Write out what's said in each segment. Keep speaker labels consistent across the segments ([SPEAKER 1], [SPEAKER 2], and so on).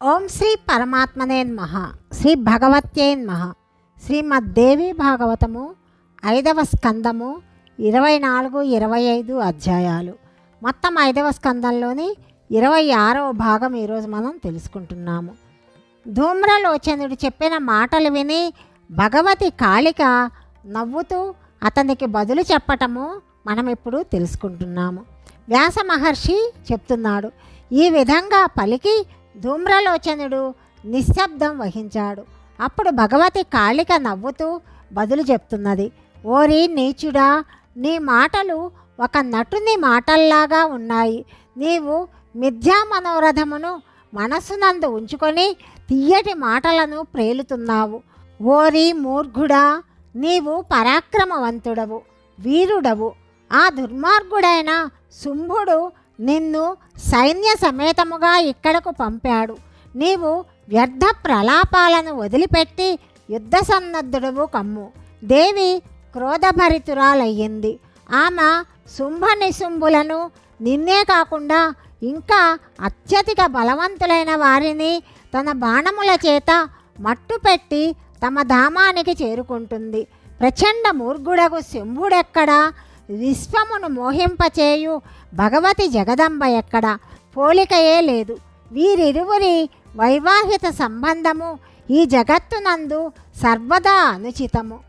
[SPEAKER 1] ఓం శ్రీ పరమాత్మనే నమః. శ్రీ భగవత్యే నమః. శ్రీమద్దేవి భాగవతము ఐదవ స్కందము ఇరవై నాలుగు ఇరవై ఐదు అధ్యాయాలు. మొత్తం ఐదవ స్కందంలోని ఇరవై ఆరవ భాగం ఈరోజు మనం తెలుసుకుంటున్నాము. ధూమ్రలోచనుడు చెప్పిన మాటలు విని భగవతి కాళిక నవ్వుతూ అతనికి బదులు చెప్పటము మనం ఇప్పుడు తెలుసుకుంటున్నాము. వ్యాస మహర్షి చెప్తున్నాడు. ఈ విధంగా పలికి ధూమ్రలోచనుడు నిశ్శబ్దం వహించాడు. అప్పుడు భగవతి కాళిక నవ్వుతూ బదులు చెప్తున్నది. ఓరి నీచుడా నీ మాటలు ఒక నటుని మాటల్లాగా ఉన్నాయి. నీవు మిథ్యా మనోరథమును మనస్సునందు ఉంచుకొని తీయటి మాటలను ప్రేలుతున్నావు. ఓరి మూర్ఘుడా నీవు పరాక్రమవంతుడవు వీరుడవు. ఆ దుర్మార్గుడైన శుంభుడు నిన్ను సైన్య సమేతముగా ఇక్కడకు పంపాడు. నీవు వ్యర్థ ప్రలాపాలను వదిలిపెట్టి యుద్ధ సన్నద్ధుడవు కమ్ము. దేవి క్రోధభరితురాలయ్యింది. ఆమె శుంభ నిశుంభులను నిన్నే కాకుండా ఇంకా అత్యధిక బలవంతులైన వారిని తన బాణముల చేత మట్టుపెట్టి తమ ధామానికి చేరుకుంటుంది. ప్రచండ మూర్ఘుడకు శంభుడెక్కడా విశ్వమును మోహింపచేయు భగవతి జగదంబ ఎక్కడ? పోలికయే లేదు. వీరిరువురి వైవాహిత సంబంధము ఈ జగత్తునందు సర్వదా అనుచితము.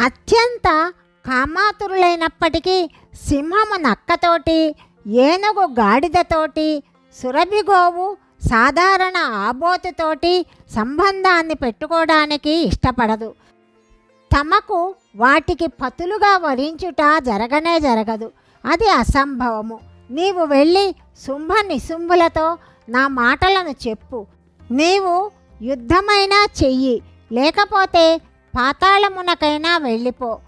[SPEAKER 1] అత్యంత కామాతురులైనప్పటికీ సింహము నక్కతోటి ఏనుగు గాడిదతోటి సురభిగోవు సాధారణ ఆబోతుతోటి సంబంధాన్ని పెట్టుకోవడానికి ఇష్టపడదు. తమకు వాటికి పతులుగా వరించుట జరగనే జరగదు. అది అసంభవము. నీవు వెళ్ళి శుంభ నిశుంభులతో నా మాటలను చెప్పు. నీవు యుద్ధమైనా చెయ్యి. లేకపోతే పాతాళమునకైనా వెళ్ళిపో.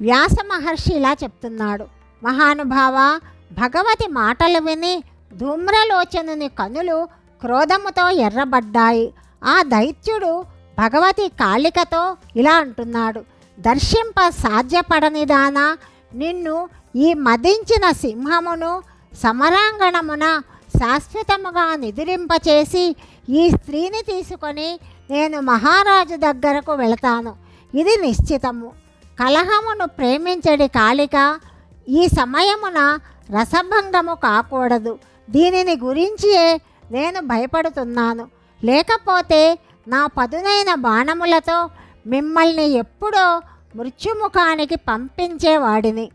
[SPEAKER 1] వ్యాస మహర్షి ఇలా చెప్తున్నాడు. మహానుభావ భగవతి మాటలు విని ధూమ్రలోచనుని కనులు క్రోధముతో ఎర్రబడ్డాయి. ఆ దైత్యుడు భగవతి కాళికతో ఇలా అంటున్నాడు. దర్శింప సాధ్యపడనిదానా నిన్ను ఈ మదించిన సింహమును సమరాంగణమున శాశ్వతముగా నిదిరింపచేసి ఈ స్త్రీని తీసుకొని నేను మహారాజు దగ్గరకు వెళతాను. ఇది నిశ్చితము. కలహమును ప్రేమించడి కాళిక ఈ సమయమున రసభంగము కాకూడదు. దీనిని గురించియే నేను భయపడుతున్నాను. లేకపోతే నా పదునైన బాణములతో మిమ్మల్ని ఎప్పుడో మృత్యుముఖానికి పంపించేవాడిని.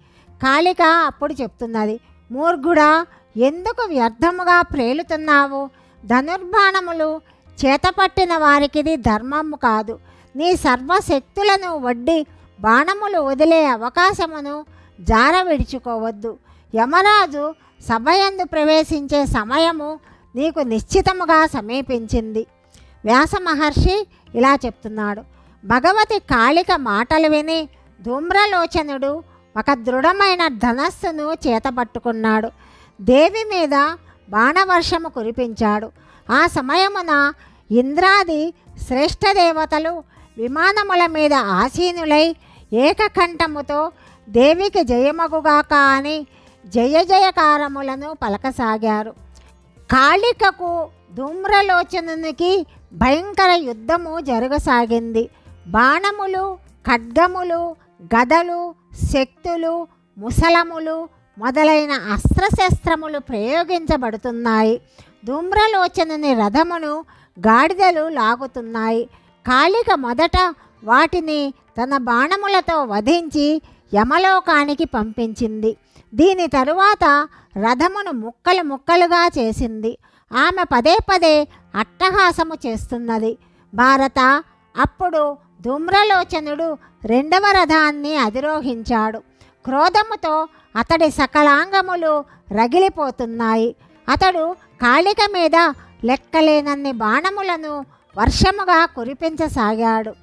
[SPEAKER 1] కాళిక అప్పుడు చెప్తున్నది మూర్ఘుడా ఎందుకు వ్యర్థముగా ప్రేలుతున్నావు? ధనుర్బాణములు చేతపట్టిన వారికిది ధర్మము కాదు. నీ సర్వశక్తులను వడ్డి బాణములు వదిలే అవకాశమును జార విడుచుకోవద్దు. యమరాజు సభయందు ప్రవేశించే సమయము నీకు నిశ్చితముగా సమీపించింది. వ్యాస మహర్షి ఇలా చెప్తున్నాడు భగవతి కాళిక మాటలు విని ధూమ్రలోచనుడు ఒక దృఢమైన ధనస్సును చేతపట్టుకున్నాడు. దేవి మీద బాణవర్షము కురిపించాడు. ఆ సమయమున ఇంద్రాది శ్రేష్ఠ దేవతలు విమానముల మీద ఆసీనులై ఏకకంఠముతో దేవికి జయమగుగాక అని జయ జయకారములను పలకసాగారు. కాళికకు ధూమ్రలోచనునికి భయంకర యుద్ధము జరగసాగింది. బాణములు ఖడ్గములు గదలు శక్తులు ముసలములు మొదలైన అస్త్రశస్త్రములు ప్రయోగించబడుతున్నాయి. ధూమ్రలోచనని రథమును గాడిదలు లాగుతున్నాయి. కాళిక మొదట వాటిని తన బాణములతో వధించి యమలోకానికి పంపించింది. దీని తరువాత రథమును ముక్కలు ముక్కలుగా చేసింది. ఆమె పదే పదే అట్టహాసము చేస్తున్నది. భారత అప్పుడు ధూమ్రలోచనుడు రెండవ రథాన్ని అధిరోహించాడు. క్రోధముతో అతడి సకలాంగములు రగిలిపోతున్నాయి. అతడు కాళిక మీద లెక్కలేనన్ని బాణములను వర్షముగా కురిపించసాగాడు.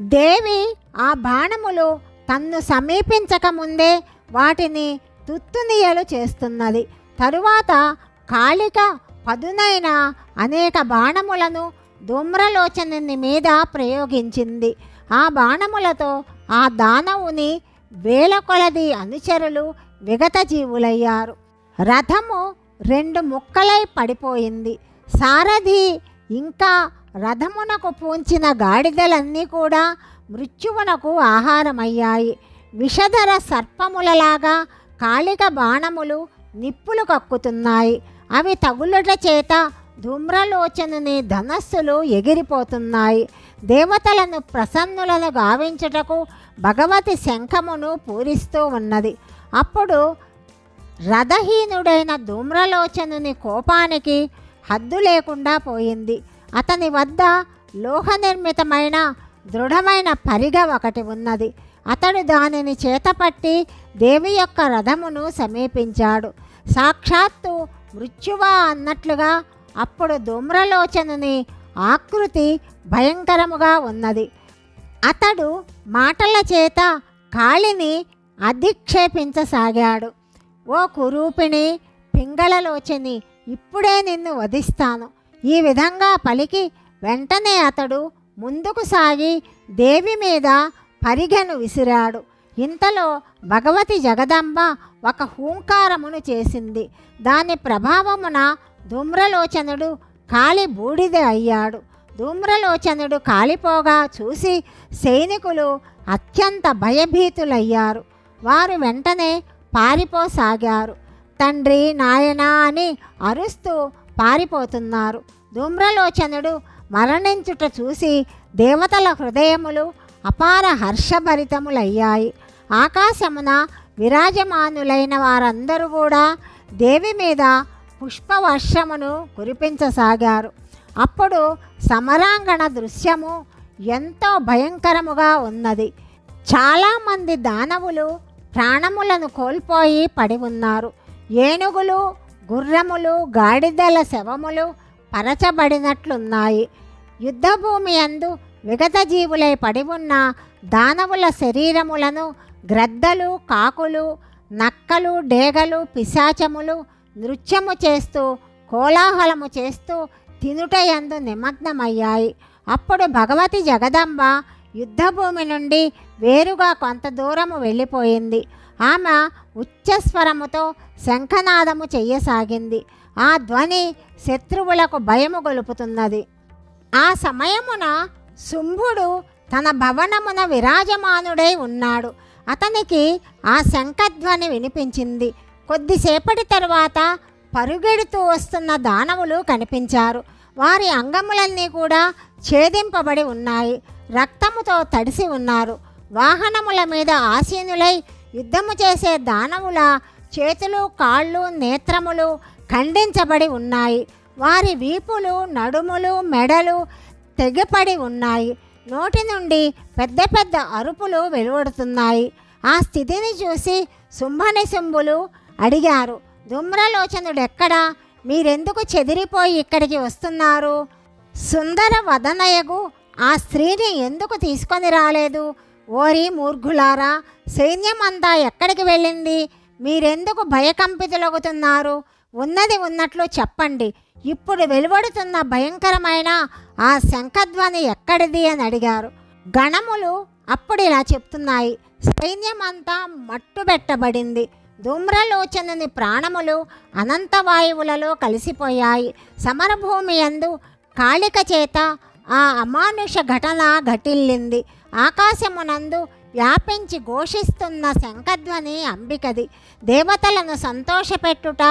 [SPEAKER 1] దేవి ఆ బాణములు తన్ను సమీపించకముందే వాటిని తుత్తునియలు చేస్తున్నది. తరువాత కాళిక పదునైన అనేక బాణములను ధూమ్రలోచనుని మీద ప్రయోగించింది. ఆ బాణములతో ఆ దానవుని వేల కొలది అనుచరులు విగత జీవులయ్యారు రథము రెండు ముక్కలై పడిపోయింది. సారథి ఇంకా రథమునకు పూంచిన గాడిదలన్నీ కూడా మృత్యువునకు ఆహారమయ్యాయి. విషధర సర్పములలాగా కాళిక బాణములు నిప్పులు కక్కుతున్నాయి. అవి తగులుట చేత ధూమ్రలోచనుని ధనస్సులు ఎగిరిపోతున్నాయి. దేవతలను ప్రసన్నులను గావించుటకు భగవతి శంఖమును పూరిస్తూ ఉన్నది. అప్పుడు రథహీనుడైన ధూమ్రలోచనుని కోపానికి హద్దు లేకుండా పోయింది. అతని వద్ద లోహ నిర్మితమైన దృఢమైన పరిగ ఒకటి ఉన్నది. అతడు దానిని చేతపట్టి దేవి యొక్క రథమును సమీపించాడు. సాక్షాత్తు మృత్యువా అన్నట్లుగా అప్పుడు ధూమ్రలోచనుని ఆకృతి భయంకరముగా ఉన్నది. అతడు మాటల చేత కాళిని అధిక్షేపించసాగాడు. ఓ కురూపిణి పింగళలోచని ఇప్పుడే నిన్ను వధిస్తాను. ఈ విధంగా పలికి వెంటనే అతడు ముందుకు సాగి దేవి మీద పరిగెను విసిరాడు. ఇంతలో భగవతి జగదంబ ఒక హూంకారమును చేసింది. దాని ప్రభావమున ధూమ్రలోచనుడు కాలి బూడిద అయ్యాడు. ధూమ్రలోచనుడు కాలిపోగా చూసి సైనికులు అత్యంత భయభీతులయ్యారు. వారు వెంటనే పారిపోసాగారు. తండ్రి నాయనా అని అరుస్తూ పారిపోతున్నారు. ధూమ్రలోచనుడు మరణించుట చూసి దేవతల హృదయములు అపార హర్షభరితములయ్యాయి. ఆకాశమున విరాజమానులైన వారందరూ కూడా దేవి మీద పుష్పవర్షమును కురిపించసాగారు. అప్పుడు సమరాంగణ దృశ్యము ఎంతో భయంకరముగా ఉన్నది. చాలామంది దానవులు ప్రాణములను కోల్పోయి పడి ఉన్నారు. ఏనుగులు గుర్రములు గాడిదల శవములు పరచబడినట్లున్నాయి. యుద్ధభూమి అందు విగత జీవులై పడి ఉన్న దానవుల శరీరములను గ్రద్దలు కాకులు నక్కలు డేగలు పిశాచములు నృత్యము చేస్తూ కోలాహలము చేస్తూ తినుట ఎందు నిమగ్నమయ్యాయి. అప్పుడు భగవతి జగదంబ యుద్ధభూమి నుండి వేరుగా కొంత దూరము వెళ్ళిపోయింది. ఆమె ఉచ్చస్వరముతో శంఖనాదము చెయ్యసాగింది. ఆ ధ్వని శత్రువులకు భయము గొలుపుతున్నది. ఆ సమయమున శుంభుడు తన భవనమున విరాజమానుడై ఉన్నాడు. అతనికి ఆ శంఖధ్వని వినిపించింది. కొద్దిసేపటి తర్వాత పరుగెడుతూ వస్తున్న దానవులు కనిపించారు. వారి అంగములన్నీ కూడా ఛేదింపబడి ఉన్నాయి. రక్తముతో తడిసి ఉన్నారు. వాహనముల మీద ఆసీనులై యుద్ధము చేసే దానవుల చేతులు కాళ్ళు నేత్రములు ఖండించబడి ఉన్నాయి. వారి వీపులు నడుములు మెడలు తెగిపడి ఉన్నాయి. నోటి నుండి పెద్ద పెద్ద అరుపులు వెలువడుతున్నాయి. ఆ స్థితిని చూసి శుంభనిశుంభులు అడిగారు. ధూమ్రలోచనుడెక్కడా మీరెందుకు చెదిరిపోయి ఇక్కడికి వస్తున్నారు? సుందర వదనయగు ఆ స్త్రీని ఎందుకు తీసుకొని రాలేదు? ఓరి మూర్ఘులారా సైన్యమంతా ఎక్కడికి వెళ్ళింది? మీరెందుకు భయకంపితులగుతున్నారు? ఉన్నది ఉన్నట్లు చెప్పండి. ఇప్పుడు వెలువడుతున్న భయంకరమైన ఆ శంఖధ్వని ఎక్కడిది అని అడిగారు. గణములు అప్పుడు ఇలా చెప్తున్నాయి. సైన్యమంతా మట్టుబెట్టబడింది. ధూమ్రలోచనుని ప్రాణములు అనంత వాయువులలో కలిసిపోయాయి. సమరభూమి యందు కాళిక చేత ఆ అమానుష ఘటన ఘటిల్లింది. ఆకాశమునందు వ్యాపించి ఘోషిస్తున్న శంఖధ్వని అంబికది. దేవతలను సంతోషపెట్టుట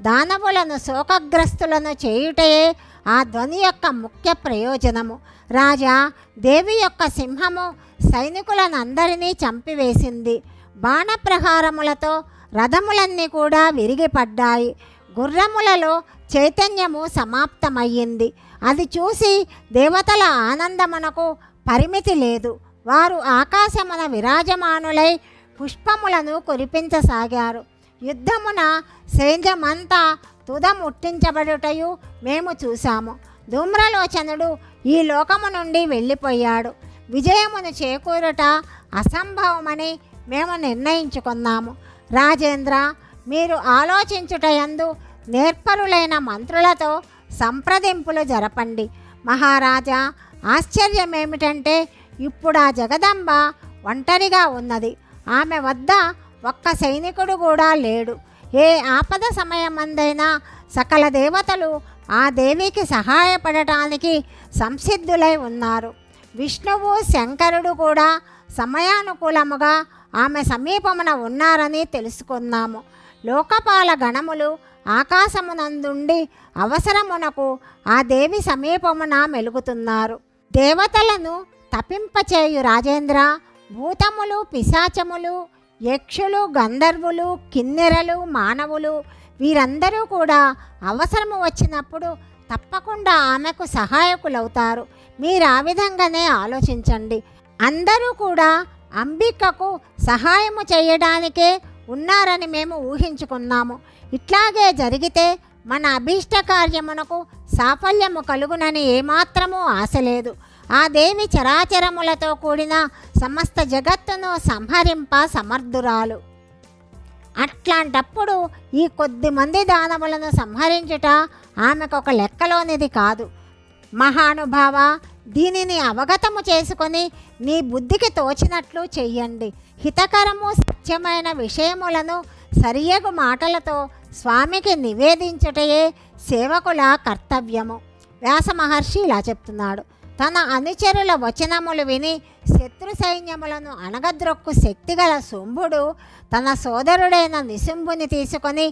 [SPEAKER 1] దానవులను శోకగ్రస్తులను చేయుటయే ఆ ధ్వని యొక్క ముఖ్య ప్రయోజనము. రాజా దేవి యొక్క సింహము సైనికులనందరినీ చంపివేసింది. బాణప్రహారములతో రథములన్నీ కూడా విరిగిపడ్డాయి. గుర్రములలో చైతన్యము సమాప్తమయ్యింది. అది చూసి దేవతల ఆనందమునకు పరిమితి లేదు. వారు ఆకాశమున విరాజమానులై పుష్పములను కురిపించసాగారు. యుద్ధమున సేంద్రమంతా తుదముట్టించబడుటయు మేము చూశాము. ధూమ్రలోచనుడు ఈ లోకము నుండి వెళ్ళిపోయాడు. విజయమును చేకూరుట అసంభవమని మేము నిర్ణయించుకున్నాము. రాజేంద్ర మీరు ఆలోచించుటయందు నేర్పరులైన మంత్రులతో సంప్రదింపులు జరపండి. మహారాజా ఆశ్చర్యం ఏమిటంటే ఇప్పుడు ఆ జగదంబ ఒంటరిగా ఉన్నది. ఆమె వద్ద ఒక్క సైనికుడు కూడా లేడు. ఏ ఆపద సమయమందైనా సకల దేవతలు ఆ దేవికి సహాయపడటానికి సంసిద్ధులై ఉన్నారు. విష్ణువు శంకరుడు కూడా సమయానుకూలముగా ఆమె సమీపమున ఉన్నారని తెలుసుకున్నాము లోకపాల గణములు ఆకాశమునందుండి అవసరమునకు ఆ దేవి సమీపమున మెలుగుతున్నారు. దేవతలను తపింపచేయు రాజేంద్ర భూతములు పిశాచములు యక్షులు గంధర్వులు కిన్నెరలు మానవులు వీరందరూ కూడా అవసరము వచ్చినప్పుడు తప్పకుండా ఆమెకు సహాయకులవుతారు. మీరు ఆ విధంగానే ఆలోచించండి. అందరూ కూడా అంబికకు సహాయము చేయడానికే ఉన్నారని మేము ఊహించుకున్నాము. ఇట్లాగే జరిగితే మన అభీష్ట కార్యమునకు సాఫల్యము కలుగునని ఏమాత్రమూ ఆశ లేదు. ఆ దేవి చరాచరములతో కూడిన సమస్త జగత్తును సంహరింప సమర్థురాలు. అట్లాంటప్పుడు ఈ కొద్ది మంది దానవులను సంహరించుట ఆమెకు ఒక లెక్కలోనిది కాదు. మహానుభావ దీనిని అవగతము చేసుకొని నీ బుద్ధికి తోచినట్లు చెయ్యండి. హితకరము సత్యమైన విషయములను సరియగు మాటలతో స్వామికి నివేదించుటయే సేవకుల కర్తవ్యము. వ్యాస మహర్షి ఇలా చెప్తున్నాడు. తన అనుచరుల వచనములు విని శత్రు సైన్యములను అణగద్రొక్కు శక్తిగల శుంభుడు తన సోదరుడైన నిశుంభుని తీసుకొని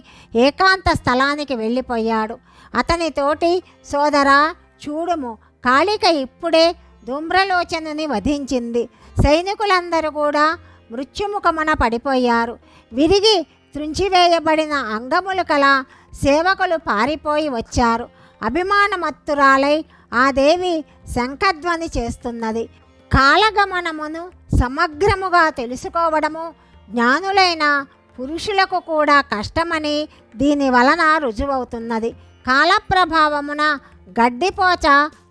[SPEAKER 1] ఏకాంత స్థలానికి వెళ్ళిపోయాడు. అతని తోటి సోదరా చూడుము కాళిక ఇప్పుడే ధూమ్రలోచనని వధించింది. సైనికులందరూ కూడా మృత్యుముఖమున పడిపోయారు. విరిగి త్రుంచివేయబడిన అంగములు కల సేవకులు పారిపోయి వచ్చారు. అభిమానమత్తురాలై ఆ దేవి శంఖధ్వని చేస్తున్నది. కాలగమనమును సమగ్రముగా తెలుసుకోవడము జ్ఞానులైన పురుషులకు కూడా కష్టమని దీని వలన రుజువవుతున్నది. కాలప్రభావమున గడ్డిపోచ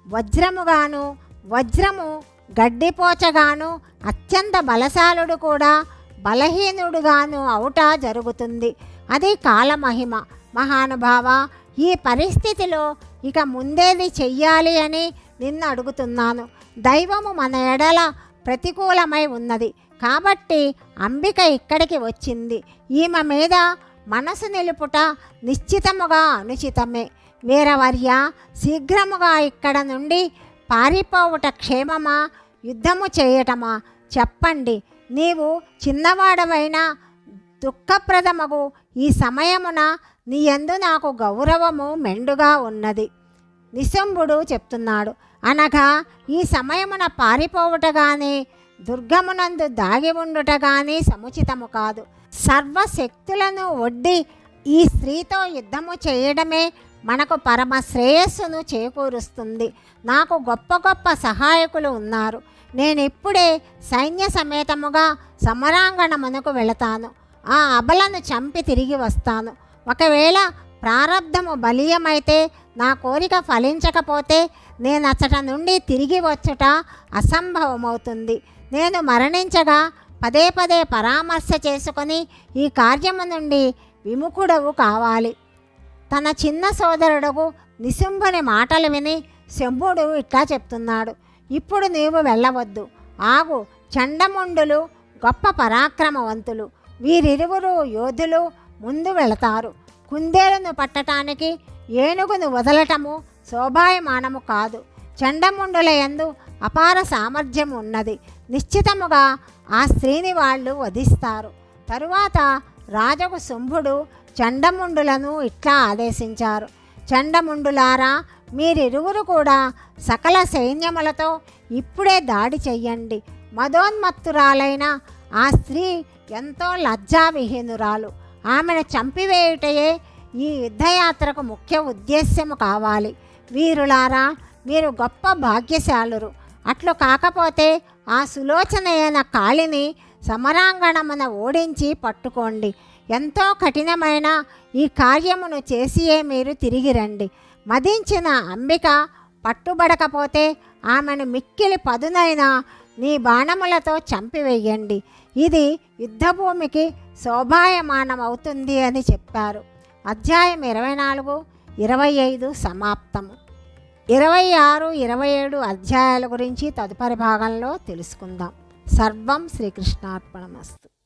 [SPEAKER 1] వజ్రముగాను వజ్రము గడ్డిపోచగాను అత్యంత బలశాలుడు కూడా బలహీనుడుగాను అవుట జరుగుతుంది. అది కాలమహిమ. మహానుభావ ఈ పరిస్థితిలో ఇక ముందేది చెయ్యాలి అని నిన్ను అడుగుతున్నాను. దైవము మన ఎడల ప్రతికూలమై ఉన్నది. కాబట్టి అంబిక ఇక్కడికి వచ్చింది. ఈమె మీద మనసు నిలుపుట నిశ్చితముగా అనుచితమే. వీరవర్య శీఘ్రముగా ఇక్కడ నుండి పారిపోవుట క్షేమమా? యుద్ధము చేయటమా? చెప్పండి. నీవు చిన్నవాడవైనా దుఃఖప్రదమగు ఈ సమయమున నీ యందు నాకు గౌరవము మెండుగా ఉన్నది. నిశంభుడు చెప్తున్నాడు. అనగా ఈ సమయమున పారిపోవుటగానే దుర్గమునందు దాగి ఉండుట కానీ సముచితము కాదు. సర్వశక్తులను ఒడ్డి ఈ స్త్రీతో యుద్ధము చేయడమే మనకు పరమ శ్రేయస్సును చేకూరుస్తుంది. నాకు గొప్ప గొప్ప సహాయకులు ఉన్నారు. నేను ఇప్పుడే సైన్య సమేతముగా సమరాంగణమునకు వెళతాను. ఆ అబలను చంపి తిరిగి వస్తాను. ఒకవేళ ప్రారంధము బలీయమైతే నా కోరిక ఫలించకపోతే నేను అచ్చట నుండి తిరిగి వచ్చుట అసంభవమవుతుంది. నేను మరణించగా పదే పదే పరామర్శ చేసుకొని ఈ కార్యము నుండి విముఖుడవు కావాలి. తన చిన్న సోదరుడుకు నిశుంభుని మాటలు విని శంభుడు ఇట్లా చెప్తున్నాడు ఇప్పుడు నీవు వెళ్ళవద్దు. ఆగు చండముండులు గొప్ప పరాక్రమవంతులు. వీరిరువురు యోధులు ముందు వెళతారు. కుందేలును పట్టటానికి ఏనుగును వదలటము శోభాయమానము కాదు. చండముండుల యందు అపార సామర్థ్యం ఉన్నది. నిశ్చితముగా ఆ స్త్రీని వాళ్ళు వధిస్తారు. తరువాత రాజకు శుంభుడు చండముండులను ఇట్లా ఆదేశించారు. చండముండులారా మీరిరువురు కూడా సకల సైన్యములతో ఇప్పుడే దాడి చెయ్యండి. మదోన్మత్తురాలైన ఆ స్త్రీ ఎంతో లజ్జావిహీనురాలు. ఆమెను చంపివేయుటయే ఈ యుద్ధయాత్రకు ముఖ్య ఉద్దేశ్యము కావాలి. వీరులారా మీరు గొప్ప భాగ్యశాలురు. అట్లు కాకపోతే ఆ సులోచనైన కాళిని సమరాంగణమున ఓడించి పట్టుకోండి. ఎంతో కఠినమైన ఈ కార్యమును చేసియే మీరు తిరిగి రండి. మదించిన అంబిక పట్టుబడకపోతే ఆమెను మిక్కిలి పదునైన నీ బాణములతో చంపివేయండి. ఇది యుద్ధభూమికి శోభాయమానమవుతుంది అని చెప్పారు. అధ్యాయం ఇరవై నాలుగు ఇరవై ఐదు సమాప్తము. ఇరవై ఆరు ఇరవై ఏడు అధ్యాయాల గురించి తదుపరి భాగంలో తెలుసుకుందాం. సర్వం శ్రీకృష్ణార్పణమస్తు.